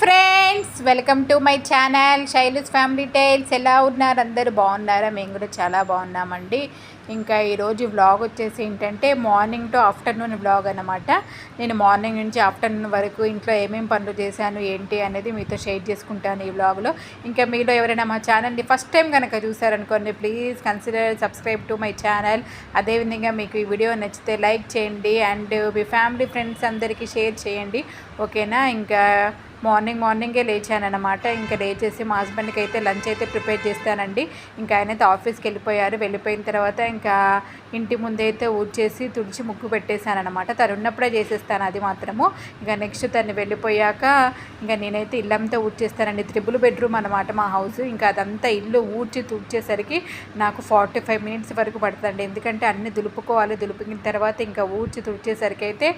Friends welcome to my channel Shailu's family tales. ఎలా ఉన్నారు? అందరూ బాగున్నారా? మేము కూడా చాలా బాగున్నామండి. ఇంకా ఈరోజు వ్లాగ్ వచ్చేసి ఏంటంటే మార్నింగ్ టు ఆఫ్టర్నూన్ వ్లాగ్ అనమాట నేను మార్నింగ్ నుంచి ఆఫ్టర్నూన్ వరకు ఇంట్లో ఏమేమి పనులు చేశాను ఏంటి అనేది మీతో షేర్ చేసుకుంటాను ఈ వ్లాగ్లో. ఇంకా మీలో ఎవరైనా మా ఛానల్ని ఫస్ట్ టైం కనుక చూసారనుకోండి please consider subscribe to my channel అదేవిధంగా మీకు ఈ వీడియో నచ్చితే లైక్ చేయండి. అండ్ మీ ఫ్యామిలీ ఫ్రెండ్స్ అందరికీ షేర్ చేయండి. ఓకేనా ఇంకా మార్నింగ్ మార్నింగే లేచానమాట ఇంకా లేచేసి మా హస్బెండ్కి అయితే లంచ్ అయితే ప్రిపేర్ చేస్తానండి. ఇంకా ఆయన అయితే ఆఫీస్కి వెళ్ళిపోయారు. వెళ్ళిపోయిన తర్వాత ఇంకా ఇంటి ముందైతే ఊడ్చేసి తుడిచి ముగ్గు పెట్టేశానమాట తను ఉన్నప్పుడే చేసేస్తాను అది మాత్రము. ఇంకా నెక్స్ట్ తను వెళ్ళిపోయాక ఇంకా నేనైతే ఇల్లంతా ఊడ్చేస్తానండి. త్రిబుల్ బెడ్రూమ్ అనమాట మా హౌస్. ఇంకా అదంతా ఇల్లు ఊడ్చి తుడిచేసరికి నాకు ఫార్టీ ఫైవ్ మినిట్స్ వరకు పడుతుందండి. ఎందుకంటే అన్ని దులుపుకోవాలి. దులిపిన తర్వాత ఇంకా ఊడ్చి తుడిచేసరికి అయితే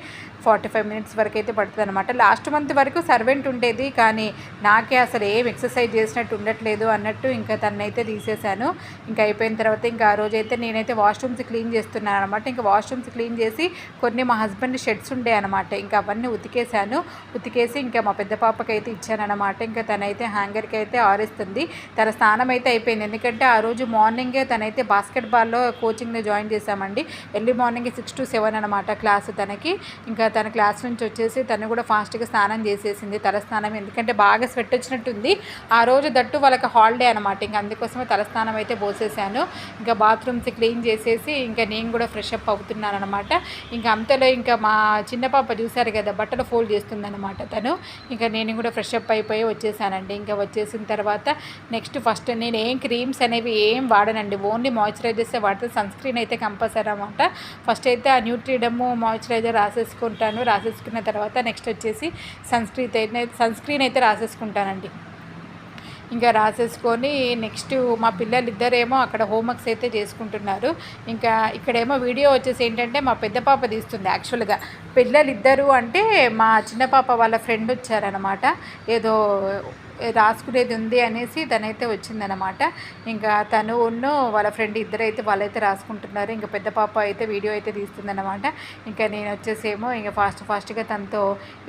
ఫార్టీ ఫైవ్ మినిట్స్ వరకు అయితే పడుతుంది అనమాట లాస్ట్ మంత్ వరకు సర్వెంట్ ఉండేది కానీ నాకే అసలు ఏం ఎక్సర్సైజ్ చేసినట్టు ఉండట్లేదు అన్నట్టు ఇంకా తన్నైతే తీసేశాను. ఇంకా అయిపోయిన తర్వాత ఇంకా ఆ రోజు అయితే నేనైతే వాష్రూమ్స్ క్లీన్ చేస్తున్నాను అనమాట ఇంకా వాష్రూమ్స్ క్లీన్ చేసి కొన్ని మా హస్బెండ్ షెడ్స్ ఉండే అనమాట ఇంకా అవన్నీ ఉతికేశాను. ఉతికేసి ఇంకా మా పెద్ద పాపకి అయితే ఇచ్చానమాట ఇంకా తనైతే హ్యాంగర్కి అయితే ఆరేస్తుంది. తన స్నానం అయితే అయిపోయింది. ఎందుకంటే ఆ రోజు మార్నింగే తనైతే బాస్కెట్బాల్లో కోచింగ్ని జాయిన్ చేశామండి. Early morning six to seven అనమాట క్లాస్ తనకి. ఇంకా తన క్లాస్ నుంచి వచ్చేసి తను కూడా ఫాస్ట్గా స్నానం చేసేసింది. తలస్నానం. ఎందుకంటే బాగా స్వెట్ వచ్చినట్టుంది. ఆ రోజు దట్టు వాళ్ళకి హాలిడే అనమాట ఇంకా అందుకోసమే తలస్నానం అయితే పోసేసాను. ఇంకా బాత్రూమ్స్ క్లీన్ చేసేసి ఇంకా నేను కూడా ఫ్రెష్ అప్ అవుతున్నాను అనమాట ఇంకా అంతలో ఇంకా మా చిన్న పాప చూశారు కదా బట్టలు ఫోల్డ్ చేస్తుందన్నమాట తను. ఇంకా నేను కూడా ఫ్రెష్ అప్ అయిపోయి వచ్చేసానండి. ఇంకా వచ్చేసిన తర్వాత నెక్స్ట్ ఫస్ట్ నేను ఏం క్రీమ్స్ అనేవి ఏం వాడనండి. ఓన్లీ మాయిశ్చరైజర్సే వాడితే. సన్ స్క్రీన్ అయితే కంపల్సరీ అనమాట ఫస్ట్ అయితే ఆ న్యూట్రీడమ్ మాయిశ్చరైజర్ రాసేసుకుంటాను. రాసేసుకున్న తర్వాత నెక్స్ట్ వచ్చేసి సన్ స్క్రీన్ అయితే సన్ స్క్రీన్ అయితే రాసేసుకుంటానండి. ఇంకా రాసేసుకొని నెక్స్ట్ మా పిల్లలు ఇద్దరేమో అక్కడ హోంవర్క్స్ అయితే చేసుకుంటున్నారు. ఇంకా ఇక్కడేమో వీడియో వచ్చేసి ఏంటంటే మా పెద్ద పాప తీస్తుంది యాక్చువల్గా. పిల్లలు ఇద్దరు అంటే మా చిన్న పాప వాళ్ళ ఫ్రెండ్ వచ్చారనమాట ఏదో రాసుకునేది ఉంది అనేసి తనైతే వచ్చిందనమాట ఇంకా తను ఉన్ను వాళ్ళ ఫ్రెండ్ ఇద్దరైతే వాళ్ళైతే రాసుకుంటున్నారు. ఇంకా పెద్ద పాప అయితే వీడియో అయితే తీస్తుందనమాట ఇంకా నేను వచ్చేసేమో ఇంకా ఫాస్ట్ ఫాస్ట్గా తనతో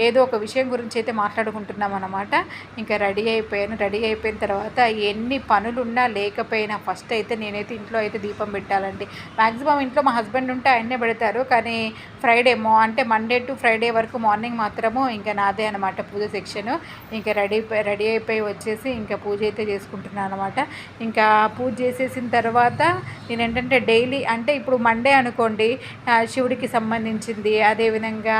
ఏదో ఒక విషయం గురించి అయితే మాట్లాడుకుంటున్నాం అనమాట ఇంకా రెడీ అయిపోయాను. రెడీ అయిపోయిన తర్వాత ఎన్ని పనులున్నా లేకపోయినా ఫస్ట్ అయితే నేనైతే ఇంట్లో అయితే దీపం పెట్టాలండి. మ్యాక్సిమం ఇంట్లో మా హస్బెండ్ ఉంటే ఆయన్నే పెడతారు. కానీ ఫ్రైడే మో అంటే మండే టు ఫ్రైడే వరకు మార్నింగ్ మాత్రము ఇంకా నాదే అనమాట పూజ సెక్షన్. ఇంకా రెడీ రెడీ అయిపోయి వచ్చేసి ఇంకా పూజ అయితే చేసుకుంటున్నాను అనమాట ఇంకా పూజ చేసేసిన తర్వాత నేను ఏంటంటే డైలీ అంటే ఇప్పుడు మండే అనుకోండి శివుడికి సంబంధించింది అదేవిధంగా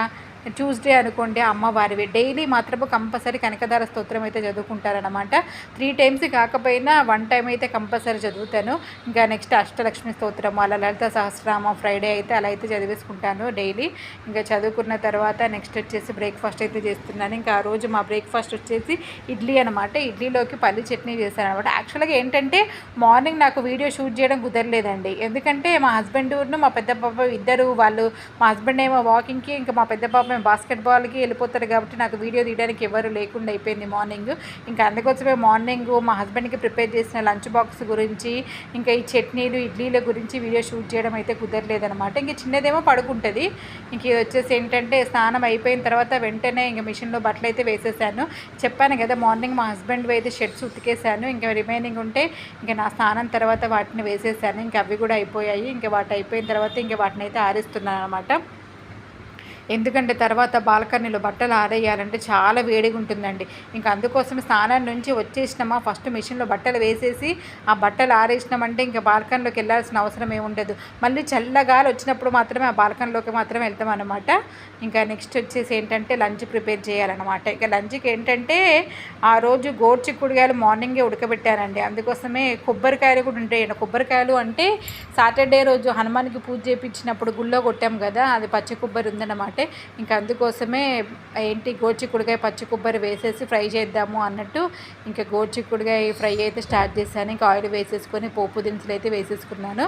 ట్యూస్డే అనుకోండి అమ్మవారివి డైలీ మాత్రము కంపల్సరీ కనకదార స్తోత్రం అయితే చదువుకుంటారనమాట త్రీ టైమ్స్ కాకపోయినా వన్ టైం అయితే కంపల్సరీ చదువుతాను. ఇంకా నెక్స్ట్ అష్టలక్ష్మి స్తోత్రం అలా లలిత సహస్రనామం ఫ్రైడే అయితే అలా అయితే చదివేసుకుంటాను డైలీ ఇంకా చదువుకున్న తర్వాత నెక్స్ట్ వచ్చేసి బ్రేక్ఫాస్ట్ అయితే చేస్తున్నాను. ఇంకా ఆ రోజు మా బ్రేక్ఫాస్ట్ వచ్చేసి ఇడ్లీ అనమాట ఇడ్లీలోకి పల్లి చట్నీ చేశాను అనమాట యాక్చువల్గా ఏంటంటే మార్నింగ్ నాకు వీడియో షూట్ చేయడం కుదరలేదండి. ఎందుకంటే మా హస్బెండ్ మా పెద్ద పాప ఇద్దరు వాళ్ళు మా హస్బెండ్ ఏమో వాకింగ్కి ఇంకా మా పెద్ద పాప మేము బాస్కెట్బాల్కి వెళ్ళిపోతారు కాబట్టి నాకు వీడియో తీయడానికి ఎవరు లేకుండా అయిపోయింది మార్నింగ్ ఇంకా అందుకోసమే మార్నింగ్ మా హస్బెండ్కి ప్రిపేర్ చేసిన లంచ్ బాక్స్ గురించి ఇంకా ఈ చట్నీలు ఇడ్లీల గురించి వీడియో షూట్ చేయడం అయితే కుదరలేదనమాట ఇంక చిన్నదేమో పడుకుంటుంది. ఇంక ఇది వచ్చేసి ఏంటంటే స్నానం అయిపోయిన తర్వాత వెంటనే ఇంక మిషన్లో బట్టలు అయితే వేసేసాను. చెప్పాను కదా మార్నింగ్ మా హస్బెండ్ అయితే షర్ట్స్ ఉతికేసాను. ఇంకా రిమైనింగ్ ఉంటే ఇంకా నా స్నానం తర్వాత వాటిని వేసేసాను. ఇంకా అవి కూడా అయిపోయాయి. ఇంకా వాటి అయిపోయిన తర్వాత ఇంకా వాటిని అయితే ఆరేస్తున్నాను అనమాట ఎందుకంటే తర్వాత బాల్కనీలో బట్టలు ఆరేయాలంటే చాలా వేడిగా ఉంటుందండి. ఇంకా అందుకోసం స్నానం నుంచి వచ్చేసినామా ఫస్ట్ మిషన్లో బట్టలు వేసేసి ఆ బట్టలు ఆరేసినామంటే ఇంకా బాల్కనీలోకి వెళ్ళాల్సిన అవసరం ఏముండదు ఉండదు. మళ్ళీ చల్లగాలి వచ్చినప్పుడు మాత్రమే ఆ బాల్కనీలోకి మాత్రమే వెళ్తాం అనమాట ఇంకా నెక్స్ట్ వచ్చేసి ఏంటంటే లంచ్ ప్రిపేర్ చేయాలన్నమాట. ఇక లంచ్కి ఏంటంటే ఆ రోజు గోర్చిక్కుడుకాయలు మార్నింగే ఉడకబెట్టానండి. అందుకోసమే కొబ్బరికాయలు కూడా ఉంటాయి కొబ్బరికాయలు అంటే సాటర్డే రోజు హనుమాన్కి పూజ చేయించినప్పుడు గుళ్ళో కొట్టాం కదా అది పచ్చి కొబ్బరి ఉందన్నమాట. ఇంకా అందుకోసమే ఏంటి గోచిక్కుడుకాయ పచ్చి కొబ్బరి వేసేసి ఫ్రై చేద్దాము అన్నట్టు ఇంకా గోచిక్కుడుకాయ ఫ్రై అయితే స్టార్ట్ చేశాను. ఇంకా ఆయిల్ వేసేసుకొని పోపు దినుసులు అయితే వేసేసుకున్నాను.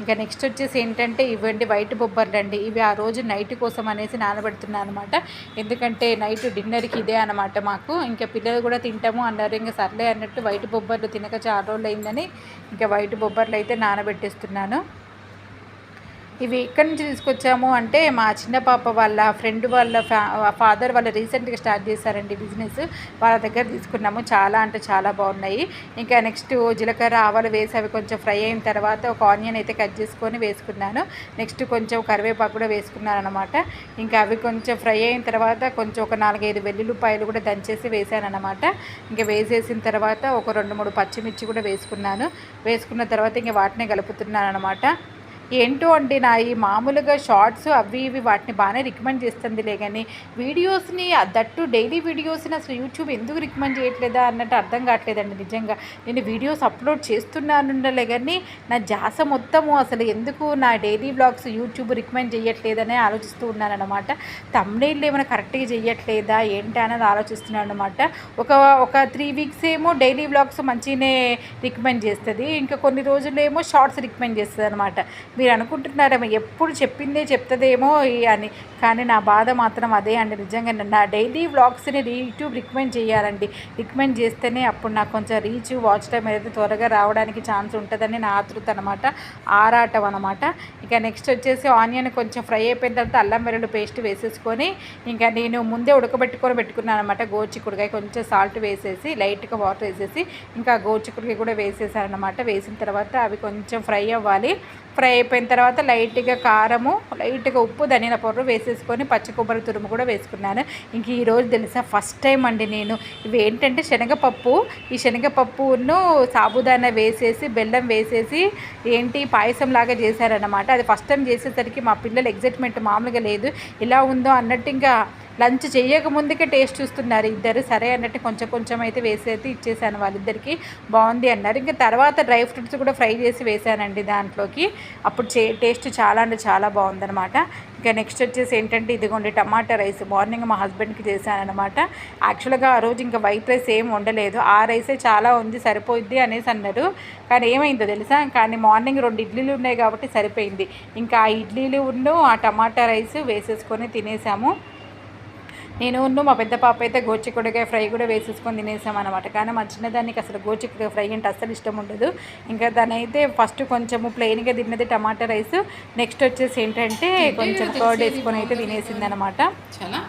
ఇంకా నెక్స్ట్ వచ్చేసి ఏంటంటే ఇవ్వండి వైట్ బొబ్బర్లు అండి. ఇవి ఆ రోజు నైట్ కోసం అనేసి నానబెడుతున్నాను అనమాట. ఎందుకంటే నైట్ డిన్నర్కి ఇదే అనమాట మాకు. ఇంకా పిల్లలు కూడా తింటాము అన్నారు. ఇంకా సర్లే అన్నట్టు వైట్ బొబ్బర్లు తినక చాలా రోజులు అయిందని ఇంకా వైట్ బొబ్బర్లు అయితే నానబెట్టేస్తున్నాను. ఇవి ఎక్కడి నుంచి తీసుకొచ్చాము అంటే మా చిన్న పాప వాళ్ళ ఫ్రెండ్ వాళ్ళ ఫ్యా ఫాదర్ వాళ్ళు రీసెంట్గా స్టార్ట్ చేశారండి బిజినెస్ వాళ్ళ దగ్గర తీసుకున్నాము. చాలా అంటే చాలా బాగున్నాయి. ఇంకా నెక్స్ట్ జీలకర్ర ఆవాలు వేసి అవి కొంచెం ఫ్రై అయిన తర్వాత ఒక ఆనియన్ అయితే కట్ చేసుకొని వేసుకున్నాను. నెక్స్ట్ కొంచెం కరివేపాకు కూడా వేసుకున్నాను అనమాట ఇంకా అవి కొంచెం ఫ్రై అయిన తర్వాత కొంచెం ఒక నాలుగైదు వెల్లుల్లిపాయలు కూడా దంచేసి వేసాను అనమాట ఇంకా వేసేసిన తర్వాత ఒక రెండు మూడు పచ్చిమిర్చి కూడా వేసుకున్నాను. వేసుకున్న తర్వాత ఇంకా వాటిని కలుపుతున్నాను అనమాట ఏంటో అండి నా ఈ మామూలుగా షార్ట్స్ అవి ఇవి వాటిని బాగానే రికమెండ్ చేస్తుందిలే కానీ వీడియోస్ని దట్టు డైలీ వీడియోస్ని అసలు యూట్యూబ్ ఎందుకు రికమెండ్ చేయట్లేదా అన్నట్టు అర్థం కావట్లేదండి నిజంగా. నేను వీడియోస్ అప్లోడ్ చేస్తున్నానుండలే కానీ నా జాస మొత్తము అసలు ఎందుకు నా డైలీ బ్లాగ్స్ యూట్యూబ్ రికమెండ్ చేయట్లేదనే ఆలోచిస్తూ ఉన్నాను అనమాట తమ్నేళ్ళు ఏమైనా కరెక్ట్గా చేయట్లేదా ఏంటి అనేది ఆలోచిస్తున్నాను అనమాట ఒక ఒక త్రీ వీక్స్ ఏమో డైలీ బ్లాగ్స్ మంచిగానే రికమెండ్ చేస్తుంది. ఇంకా కొన్ని రోజులు ఏమో షార్ట్స్ రికమెండ్ చేస్తుంది అనమాట మీరు అనుకుంటున్నారేమో ఎప్పుడు చెప్పిందే చెప్తుందేమో అని. కానీ నా బాధ మాత్రం అదే అండి నిజంగా నా డైలీ వ్లాగ్స్ని యూట్యూబ్ రికమెండ్ చేయాలండి. రికమెండ్ చేస్తేనే అప్పుడు నాకు కొంచెం రీచ్ వాచ్ టైం ఏదైతే త్వరగా రావడానికి ఛాన్స్ ఉంటుందని నా ఆతృత అనమాట ఆరాటం అనమాట ఇక నెక్స్ట్ వచ్చేసి ఆనియన్ కొంచెం ఫ్రై అయిపోయిన తర్వాత అల్లం వెల్లుల్లి పేస్ట్ వేసేసుకొని ఇంకా నేను ముందే ఉడకబెట్టుకొని పెట్టుకున్నాను అనమాట గోచిక్కుడుకాయ కొంచెం సాల్ట్ వేసేసి లైట్గా వాటర్ వేసేసి ఇంకా గోచిక్కుడుకాయ కూడా వేసేసాను అనమాట వేసిన తర్వాత అవి కొంచెం ఫ్రై అవ్వాలి. ఫ్రై అయిపోయిన తర్వాత లైట్గా కారము లైట్గా ఉప్పు ధనియాల పౌడర్ వేసేసుకొని పచ్చి కొబ్బరి తురుము కూడా వేసుకున్నాను. ఇంక ఈరోజు తెలుసా ఫస్ట్ టైం అండి నేను. ఇవి ఏంటంటే శనగపప్పు ఈ శనగపప్పును సాబుదానా వేసేసి బెల్లం వేసేసి ఏంటి పాయసం లాగా చేశారనమాట అది ఫస్ట్ టైం చేసేసరికి మా పిల్లలు ఎగ్జైట్మెంట్ మామూలుగా లేదు. ఎలా ఉందో అన్నట్టు ఇంకా లంచ్ చేయక ముందుకే టేస్ట్ చూస్తున్నారు. ఇద్దరు సరే అన్నట్టు కొంచెం కొంచెం అయితే వేసేది ఇచ్చేసాను వాళ్ళిద్దరికి. బాగుంది అన్నారు. ఇంకా తర్వాత డ్రై ఫ్రూట్స్ కూడా ఫ్రై చేసి వేసానండి దాంట్లోకి. అప్పుడు చే టేస్ట్ చాలా అంటే చాలా బాగుందనమాట ఇంకా నెక్స్ట్ వచ్చేసి ఏంటంటే ఇదిగోండి టమాటా రైస్. మార్నింగ్ మా హస్బెండ్కి చేశానమాట యాక్చువల్గా ఆ రోజు ఇంకా వైట్ రైస్ ఏం ఉండలేదు ఆ రైసే చాలా ఉంది సరిపోయిద్ది అనేసి అన్నారు. కానీ ఏమైందో తెలుసా? కానీ మార్నింగ్ రెండు ఇడ్లీలు ఉన్నాయి కాబట్టి సరిపోయింది. ఇంకా ఆ ఇడ్లీలు ఉన్ను ఆ టమాటా రైస్ వేసేసుకొని తినేసాము. నేను మా పెద్ద పాప అయితే గోచిక్కుడుకాయ ఫ్రై కూడా వేసేసుకొని తినేసాం అనమాట కానీ మా చిన్నదానికి అసలు గోచిక్కుడుకాయ ఫ్రై అంటే అస్సలు ఇష్టం ఉండదు. ఇంకా దాని అయితే ఫస్ట్ కొంచెము ప్లెయిన్గా తిన్నది టమాటా రైస్. నెక్స్ట్ వచ్చేసి ఏంటంటే కొంచెం కర్డ్ వేసుకొని అయితే తినేసింది అనమాట చాలా?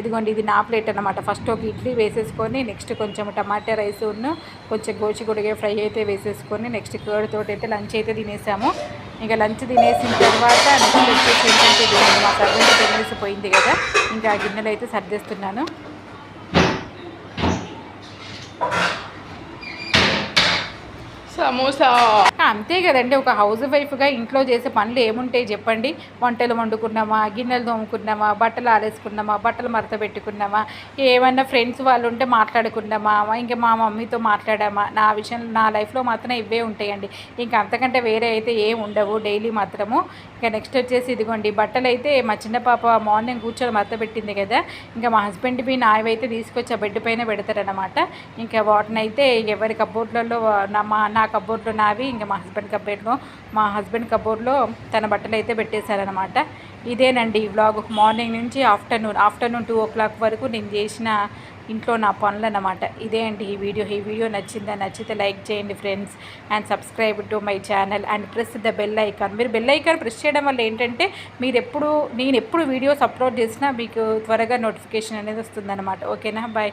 ఇదిగోండి ఇది నా ప్లేట్ అనమాట ఫస్ట్ ఒక ఇడ్లీ వేసేసుకొని నెక్స్ట్ కొంచెం టమాటా రైస్ ఉన్న కొంచెం గోచిగుడిగా ఫ్రై అయితే వేసేసుకొని నెక్స్ట్ కర్డ్ తోటి అయితే లంచ్ అయితే తినేసాము. ఇంకా లంచ్ తినేసిన తర్వాత నెక్స్ట్ వచ్చేసి ఏంటంటే మా సర్వెంట్ తినేసిపోయింది కదా. ఇంకా ఆ గిన్నెలు అయితే సర్దేస్తున్నాను. సమోసా. అంతే కదండి. ఒక హౌస్ వైఫ్గా ఇంట్లో చేసే పనులు ఏముంటాయి చెప్పండి. వంటలు వండుకున్నామా గిన్నెలు తోముకున్నామా బట్టలు ఆరేసుకున్నామా బట్టలు మరత పెట్టుకున్నామా ఏమన్నా ఫ్రెండ్స్ వాళ్ళు ఉంటే మాట్లాడుకున్నామా ఇంకా మా మమ్మీతో మాట్లాడామా? నా విషయం నా లైఫ్లో మాత్రం ఇవే ఉంటాయండి. ఇంకా అంతకంటే వేరే అయితే ఏం ఉండవు డైలీ మాత్రము. ఇంకా నెక్స్ట్ వచ్చేసి ఇదిగోండి. బట్టలు అయితే మా చిన్న పాప మార్నింగ్ కూర్చొని మరత పెట్టింది కదా. ఇంకా మా హస్బెండ్ మీ నావైతే తీసుకొచ్చి ఆ బెడ్ పైన పెడతారనమాట ఇంకా వాటిని అయితే ఎవరి కబోర్డ్లలో నా మా నా కబోర్డ్లో నావి ఇంకా మా హస్బెండ్ కబోర్డ్లో మా హస్బెండ్ కబోర్డ్లో తన బట్టలు అయితే పెట్టేశారనమాట ఇదేనండి ఈ వ్లాగ్. మార్నింగ్ నుంచి afternoon afternoon two o'clock వరకు నేను చేసిన ఇంట్లో నా పనులు అన్నమాట ఇదే అండి ఈ వీడియో. ఈ వీడియో నచ్చిందా నచ్చితే లైక్ చేయండి friends. And subscribe to my channel and press the bell icon. మీరు బెల్ ఐకాన్ ప్రెస్ చేయడం వల్ల ఏంటంటే మీరు ఎప్పుడు నేను ఎప్పుడు వీడియోస్ అప్లోడ్ చేసినా మీకు త్వరగా నోటిఫికేషన్ అనేది వస్తుందన్నమాట. ఓకేనా? బాయ్.